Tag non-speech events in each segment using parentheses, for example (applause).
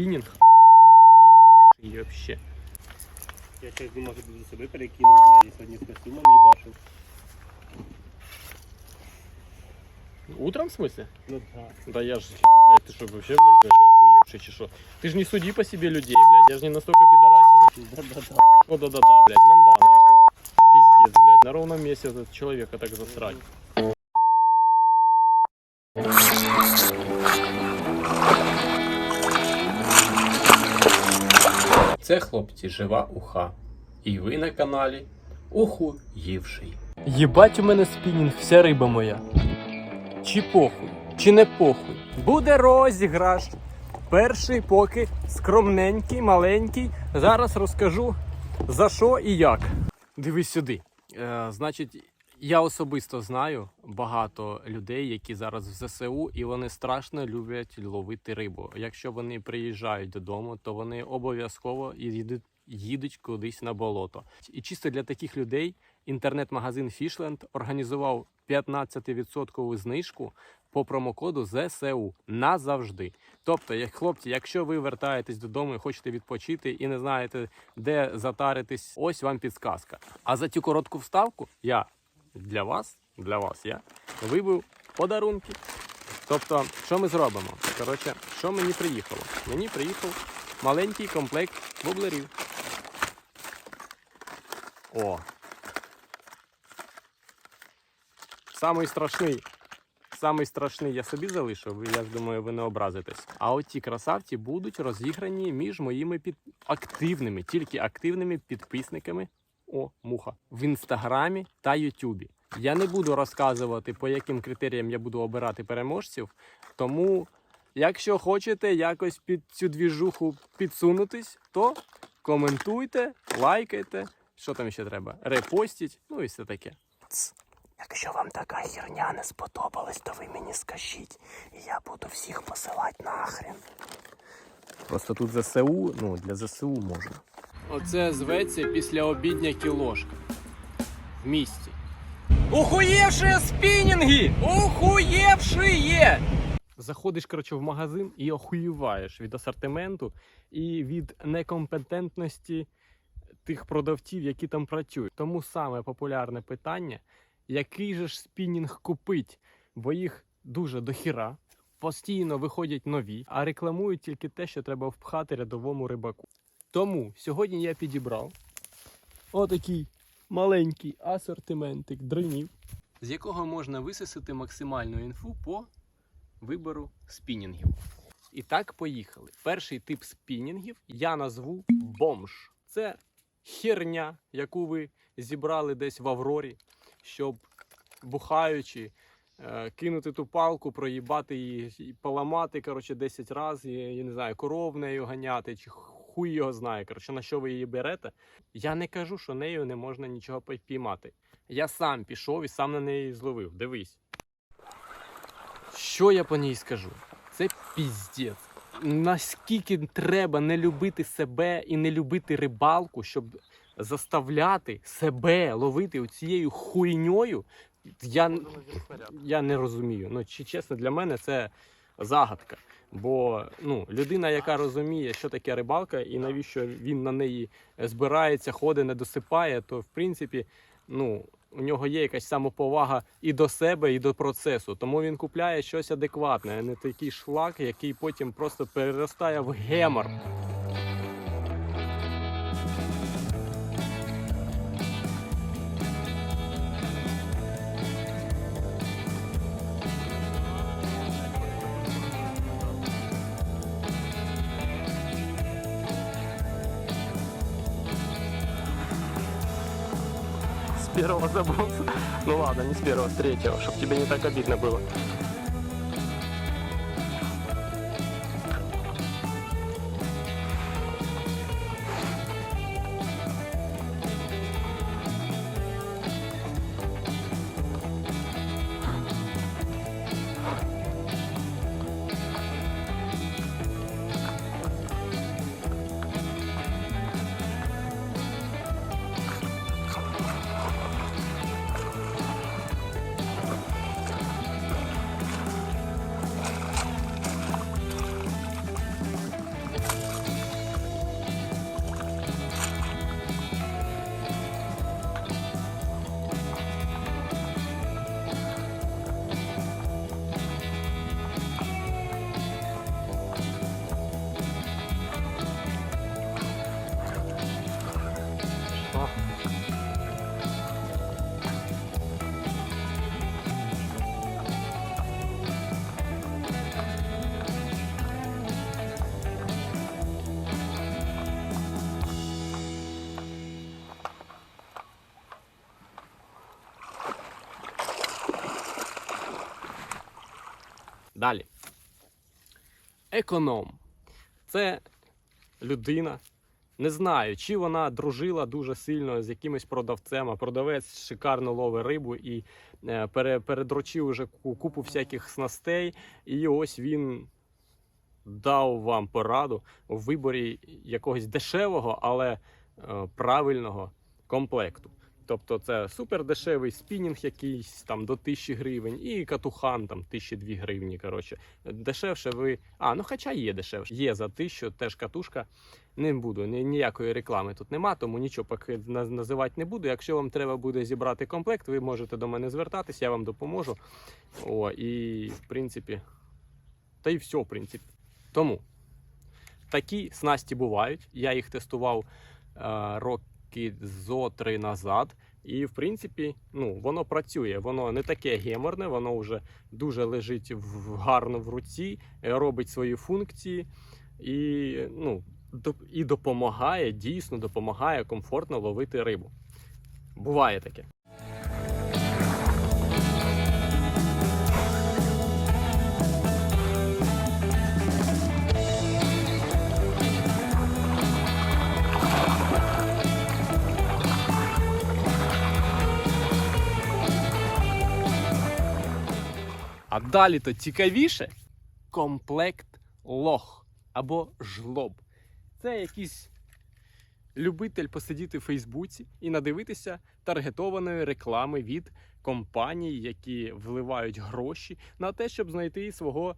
спінінг. Охуєнніший вообще. Я щось не можу до себе перекинув, блядь, я сьогодні з костюмом їбашив. Утром в смысле? Ну так. Да я же, блядь, ты что, вообще, блядь, вообще охуевший, чи что? Ты же не суди по себе людей, блядь, я же не настолько пидорасин. Да-да-да. О, да-да-да, блядь, манда нахуй. Пиздец, блядь, на ровном месте этот человека так засрать. Це хлопці жива уха. І ви на каналі Уху Ївший. Єбать у мене спінінг, вся риба моя. Чи похуй, чи не похуй. Буде розіграш. Перший поки скромненький, маленький. Зараз розкажу за що і як. Дивись сюди. Е, значить, я особисто знаю багато людей, які зараз в ЗСУ, і вони страшно люблять ловити рибу. Якщо вони приїжджають додому, то вони обов'язково їдуть, їдуть кудись на болото. І чисто для таких людей інтернет-магазин Fishland організував 15% знижку по промокоду ЗСУ назавжди. Тобто, як хлопці, якщо ви вертаєтесь додому і хочете відпочити і не знаєте, де затаритись, ось вам підсказка. А за цю коротку вставку я для вас, для вас я вибив подарунки. Тобто, що ми зробимо? Коротше, що мені приїхало? Мені приїхав маленький комплект воблерів. О. Самий страшний. Самий страшний я собі залишив, я думаю, ви не образитесь. А от ті красавці будуть розіграні між моїми під... активними, тільки активними підписниками. О, муха в інстаграмі та Ютубі. Я не буду розказувати, по яким критеріям я буду обирати переможців. Тому, якщо хочете якось під цю двіжуху підсунутись, то коментуйте, лайкайте. Що там ще треба? Репостіть, ну і все таке. Якщо вам така херня не сподобалась, то ви мені скажіть, і я буду всіх посилати нахрен. Просто тут ЗСУ, ну для ЗСУ можна. Оце зветься після обідня кілошка. В місті. Ухуєвшие спінінги! Ухуєвшие! Заходиш, коротше, в магазин і охуєваєш від асортименту і від некомпетентності тих продавців, які там працюють. Тому саме популярне питання, який же ж спінінг купить, бо їх дуже дохіра. Постійно виходять нові, а рекламують тільки те, що треба впхати рядовому рибаку. Тому сьогодні я підібрав отакий маленький асортиментик дринів, з якого можна висисати максимальну інфу по вибору спінінгів. І так, поїхали. Перший тип спінінгів я назву бомж. Це херня, яку ви зібрали десь в Аврорі, щоб бухаючи. е, Кинути ту палку, проїбати її, поламати коротше, 10 разів, я не знаю, коров нею ганяти, чи хуй його знає. Коротше, на що ви її берете. Я не кажу, що нею не можна нічого піймати. Я сам пішов і сам на неї зловив. Дивись. Що я по ній скажу? Це піздець. Наскільки треба не любити себе і не любити рибалку, щоб заставляти себе ловити цією хуйньою, я, я не розумію. Ну, чи чесно, для мене це загадка. Бо ну, людина, яка розуміє, що таке рибалка, і навіщо він на неї збирається, ходить, не досипає, то в принципі, ну, у нього є якась самоповага і до себе, і до процесу. Тому він купляє щось адекватне, а не такий шлак, який потім просто переростає в гемор. первого забыл. Ну ладно, не с первого, с третьего, чтобы тебе не так обидно было. Далі. Економ. Це людина. Не знаю, чи вона дружила дуже сильно з якимось продавцем, а продавець шикарно ловить рибу і е, пере, передрочив уже купу всяких снастей. І ось він дав вам пораду у виборі якогось дешевого, але е, правильного комплекту. Тобто це супер дешевий спінінг якийсь там до 1000 гривень і катухан там 1002 гривні. Коротше, дешевше ви. А, ну хоча є дешевше. Є за 1000 теж катушка. Не буду, ні- ніякої реклами тут нема, тому нічого поки називати не буду. Якщо вам треба буде зібрати комплект, ви можете до мене звертатись, я вам допоможу. О, і в принципі, та й все, в принципі. Тому такі снасті бувають. Я їх тестував е, роки зо три назад. І, в принципі, ну, воно працює. Воно не таке геморне, воно вже дуже лежить в, гарно в руці, е, робить свої функції і, ну, і допомагає, дійсно допомагає комфортно ловити рибу. Буває таке. А далі то цікавіше комплект лох або жлоб. Це якийсь любитель посидіти в Фейсбуці і надивитися таргетованої реклами від компаній, які вливають гроші на те, щоб знайти свого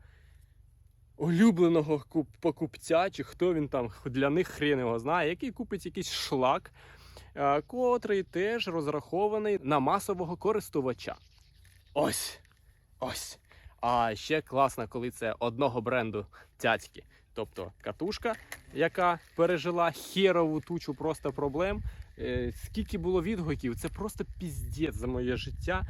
улюбленого покупця, чи хто він там для них хрен його знає, який купить якийсь шлак, котрий теж розрахований на масового користувача. Ось. Ось. А ще класно, коли це одного бренду цяцьки. Тобто катушка, яка пережила херову тучу просто проблем. Е, Скільки було відгуків, це просто піздець за моє життя.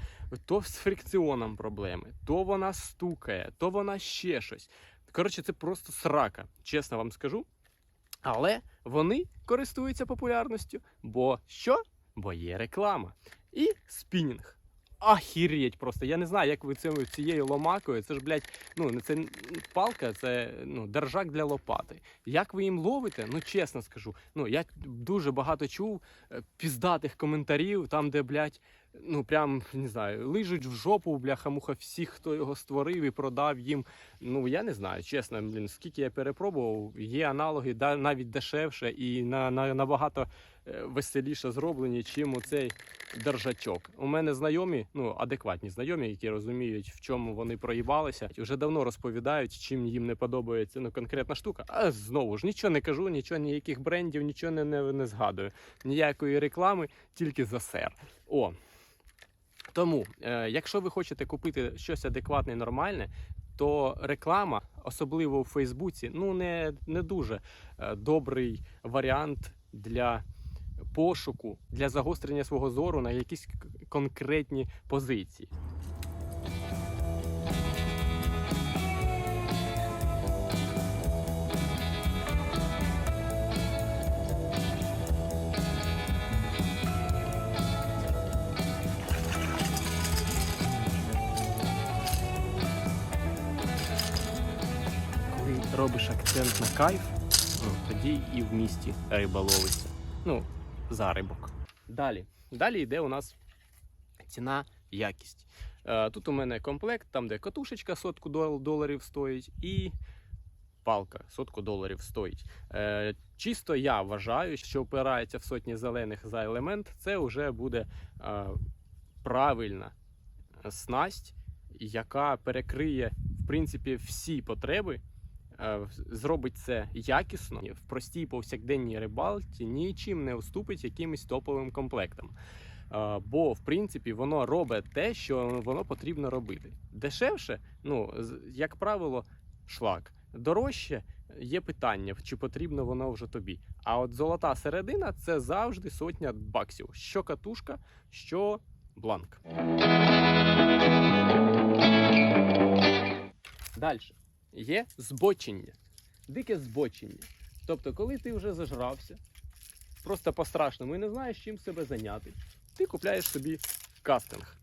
То з фрикціоном проблеми, то вона стукає, то вона ще щось. Коротше, це просто срака, чесно вам скажу. Але вони користуються популярністю. Бо що? Бо є реклама. І спінінг. Ахірєть просто. Я не знаю, як ви цим, цією ломакою. Це ж, блядь, ну не це палка, це ну, держак для лопати. Як ви їм ловите? Ну чесно скажу. Ну я дуже багато чув е, піздатих коментарів, там, де, блядь, ну прям не знаю, лижуть в жопу, бляха-муха, всіх, хто його створив і продав їм. Ну я не знаю, чесно, блін, скільки я перепробував, є аналоги навіть дешевше і на, на, набагато веселіше зроблені, чим оцей держачок. У мене знайомі, ну адекватні знайомі, які розуміють, в чому вони проїбалися, вже давно розповідають, чим їм не подобається ну, конкретна штука. А знову ж нічого не кажу, нічого, ніяких брендів, нічого не, не, не згадую. Ніякої реклами, тільки за сер. О. Тому, е, якщо ви хочете купити щось адекватне і нормальне, то реклама, особливо у Фейсбуці, ну не, не дуже е, добрий варіант для пошуку, для загострення свого зору на якісь конкретні позиції. Робиш акцент на кайф, ну, тоді і в місті риба ловиться. Ну, зарибок. Далі. Далі йде у нас ціна, якість. Е, тут у мене комплект, там де катушечка сотку доларів стоїть, і палка сотку доларів стоїть. Е, чисто я вважаю, що опирається в сотні зелених за елемент, це вже буде е, правильна снасть, яка перекриє в принципі всі потреби. Е, Зробить це якісно в простій повсякденній рибалці нічим не уступить якимось топовим комплектам. Е, Бо в принципі воно робить те, що воно потрібно робити. Дешевше, ну як правило, шлак. Дорожче є питання, чи потрібно воно вже тобі. А от золота середина це завжди сотня баксів. Що катушка, що бланк. Далі. Є збочення. Дике збочення. Тобто, коли ти вже зажрався, просто по-страшному і не знаєш, чим себе зайняти, ти купляєш собі кастинг.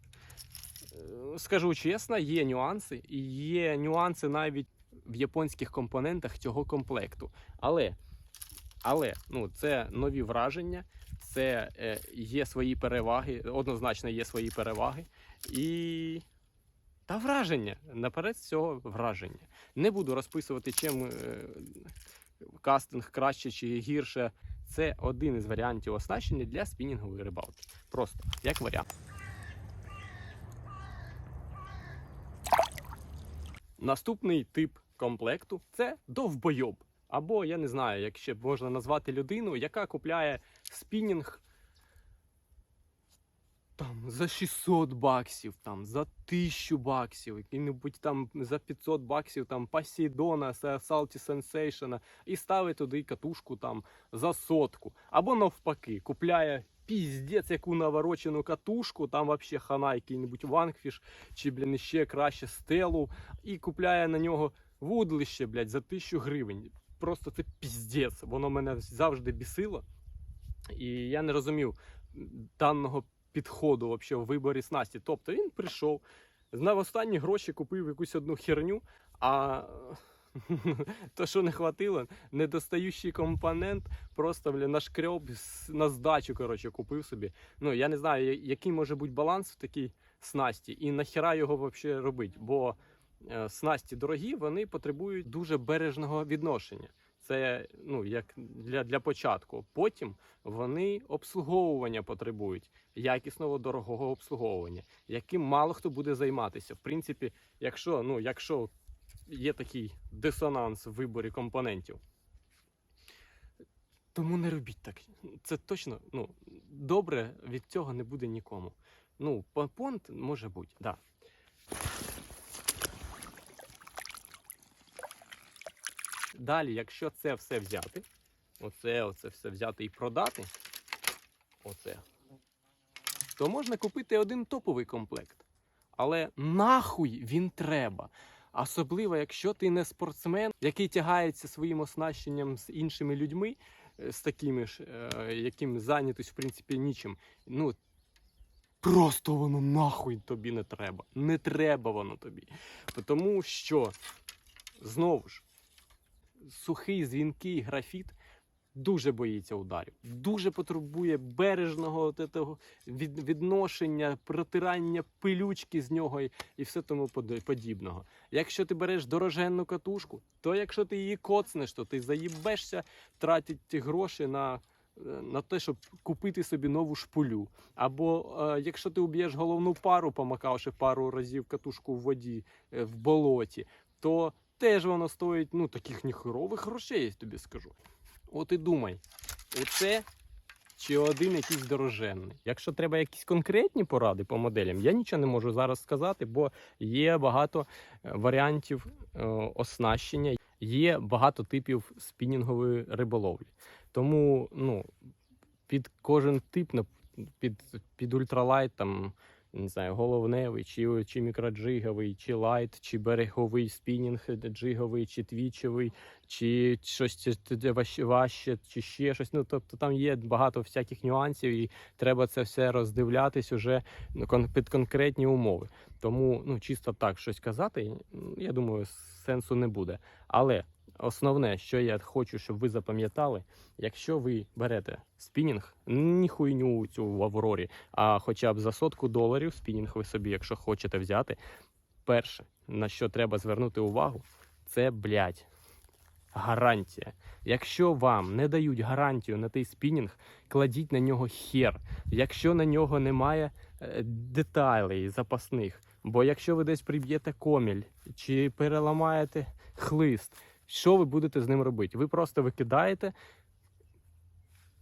скажу чесно, є нюанси, і є нюанси навіть в японських компонентах цього комплекту. Але, але ну, це нові враження, це е, є свої переваги, однозначно є свої переваги. І та враження. Наперед цього враження. Не буду розписувати, чим е, кастинг краще чи гірше. Це один із варіантів оснащення для спінінгової рибалки. Просто як варіант. Наступний тип комплекту це довбойоб. Або я не знаю, як ще можна назвати людину, яка купляє спінінг там за 600 баксів, там за 1000 баксів, який-небудь там за 500 баксів, там Посейдона, Salty Sensation, і ставить туди катушку там за сотку. Або навпаки, купляє піздець яку наворочену катушку, там вообще хана який-небудь вангфіш, чи, блін, ще краще стелу, і купляє на нього вудлище, блядь, за 1000 гривень. Просто це піздець. Воно мене завжди бісило. І я не розумів даного підходу вообще в виборі снасті. Тобто він прийшов, на останні гроші купив якусь одну херню, а (laughs) то, що не хватило, недостаючий компонент, просто бля, нашкрьоб с- на здачу коротше, купив собі. Ну, я не знаю, який може бути баланс в такій снасті, і нахіра його взагалі робити. Бо е, снасті дорогі, вони потребують дуже бережного відношення. Це ну, як для, для початку. Потім вони обслуговування потребують якісного дорогого обслуговування, яким мало хто буде займатися. В принципі, якщо, ну, якщо є такий дисонанс в виборі компонентів. Тому не робіть так. Це точно ну, добре від цього не буде нікому. Ну, понт може бути, так. Да. Далі, якщо це все взяти, оце, оце все взяти і продати, оце, то можна купити один топовий комплект. Але нахуй він треба. Особливо, якщо ти не спортсмен, який тягається своїм оснащенням з іншими людьми, е, з такими ж, е, яким зайнятись, в принципі, нічим. Ну, просто воно нахуй тобі не треба. Не треба воно тобі. Тому що, знову ж, сухий, дзвінкий графіт дуже боїться ударів, дуже потребує бережного відношення, протирання пилючки з нього і, все тому подібного. Якщо ти береш дороженну катушку, то якщо ти її коцнеш, то ти заїбешся тратити ті гроші на. На те, щоб купити собі нову шпулю. Або е, якщо ти уб'єш головну пару, помакавши пару разів катушку в воді е, в болоті, то теж воно стоїть ну, таких ніхерових грошей, я тобі скажу. От і думай, оце чи один якийсь дороженний. Якщо треба якісь конкретні поради по моделям, я нічого не можу зараз сказати, бо є багато е, варіантів е, оснащення, є багато типів спінінгової риболовлі. Тому ну, під кожен тип, під, під ультралайт, там, не знаю, головневий, чи, чи мікроджиговий, чи лайт, чи береговий спінінг джиговий, чи твічевий, чи щось важче, чи ще щось. Ну, тобто там є багато всяких нюансів, і треба це все роздивлятись уже ну, під конкретні умови. Тому ну, чисто так щось казати, я думаю, сенсу не буде. Але основне, що я хочу, щоб ви запам'ятали, якщо ви берете спінінг, не хуйню цю в Аврорі, а хоча б за сотку доларів спінінг ви собі, якщо хочете взяти, перше, на що треба звернути увагу, це блядь, гарантія. Якщо вам не дають гарантію на той спінінг, кладіть на нього хер. Якщо на нього немає е, деталей запасних, бо якщо ви десь приб'єте коміль чи переламаєте хлист, що ви будете з ним робити? Ви просто викидаєте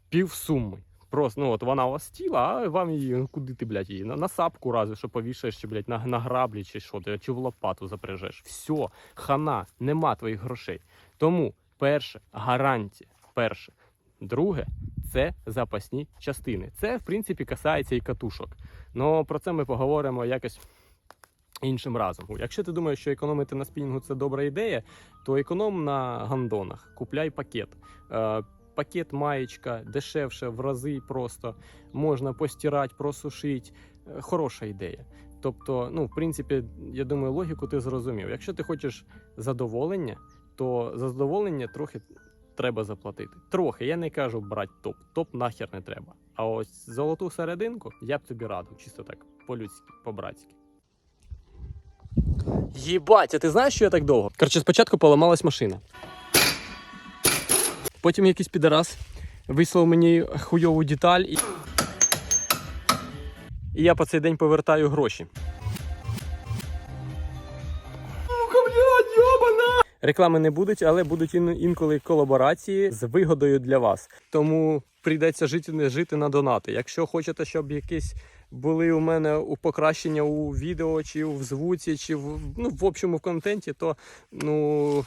півсуми. Просто, ну от вона у вас тіла, а вам її, ну куди ти, блядь, її? На, на сапку разве що повішаєш, чи, блядь, на, на граблі, чи що ти, чи в лопату запряжеш. Все, хана, нема твоїх грошей. Тому, перше, гарантія. Перше. Друге, це запасні частини. Це, в принципі, касається і катушок. Ну про це ми поговоримо якось іншим разом. Якщо ти думаєш, що економити на спінінгу це добра ідея, то економ на гандонах, купляй пакет. Е, Пакет маєчка дешевше в рази просто можна постирати, просушити. Е, Хороша ідея. Тобто, ну, в принципі, я думаю, логіку ти зрозумів. Якщо ти хочеш задоволення, то за задоволення трохи треба заплатити. Трохи, я не кажу брати топ. Топ нахер не треба. А ось золоту серединку я б тобі радив, чисто так, по-людськи, по-братськи. Єбать, а ти знаєш, що я так довго? Коротше, спочатку поламалась машина. Потім якийсь підарас вислав мені хуйову деталь і. І я по цей день повертаю гроші. Реклами не будуть, але будуть ін- інколи колаборації з вигодою для вас. Тому прийдеться жити не жити на донати. Якщо хочете, щоб якісь були у мене у покращення у відео, чи в звуці, чи в ну в общому в контенті, то ну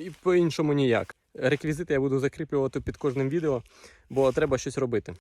і по-іншому ніяк. Реквізити я буду закріплювати під кожним відео, бо треба щось робити.